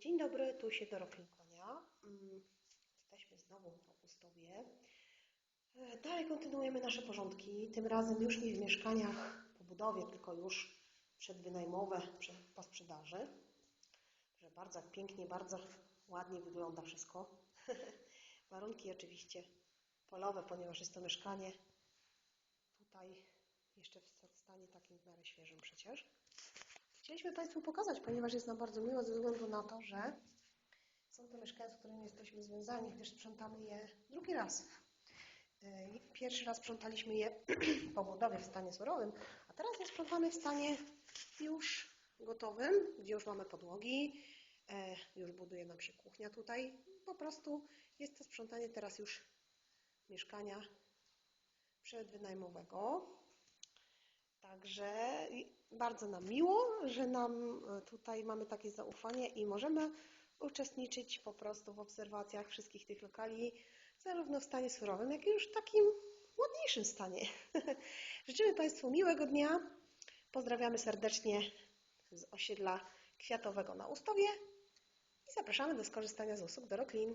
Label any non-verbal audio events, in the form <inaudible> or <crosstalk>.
Dzień dobry, tu się Doroklin kłania. Mm, Jesteśmy znowu na Ustowie. E, Dalej kontynuujemy nasze porządki. Tym razem już nie w mieszkaniach po budowie, tylko już przedwynajmowe przed- po sprzedaży. Że bardzo pięknie, bardzo ładnie wygląda wszystko. <laughs> Warunki oczywiście polowe, ponieważ jest to mieszkanie tutaj jeszcze w stanie takim w miarę świeżym przecież. Chcieliśmy Państwu pokazać, ponieważ jest nam bardzo miło ze względu na to, że są to mieszkania, z którymi jesteśmy związani, gdyż sprzątamy je drugi raz. Yy, Pierwszy raz sprzątaliśmy je <clears throat> po budowie w stanie surowym, a teraz je sprzątamy w stanie już gotowym, gdzie już mamy podłogi, e, już buduje nam się kuchnia tutaj. Po prostu jest to sprzątanie teraz już mieszkania przedwynajmowego. Także bardzo nam miło, że nam e, tutaj mamy takie zaufanie i możemy uczestniczyć po prostu w obserwacjach wszystkich tych lokali, zarówno w stanie surowym, jak i już w takim ładniejszym stanie. <laughs> Życzymy Państwu miłego dnia. Pozdrawiamy serdecznie z osiedla kwiatowego na Ustowie i zapraszamy do skorzystania z usług Doroklin.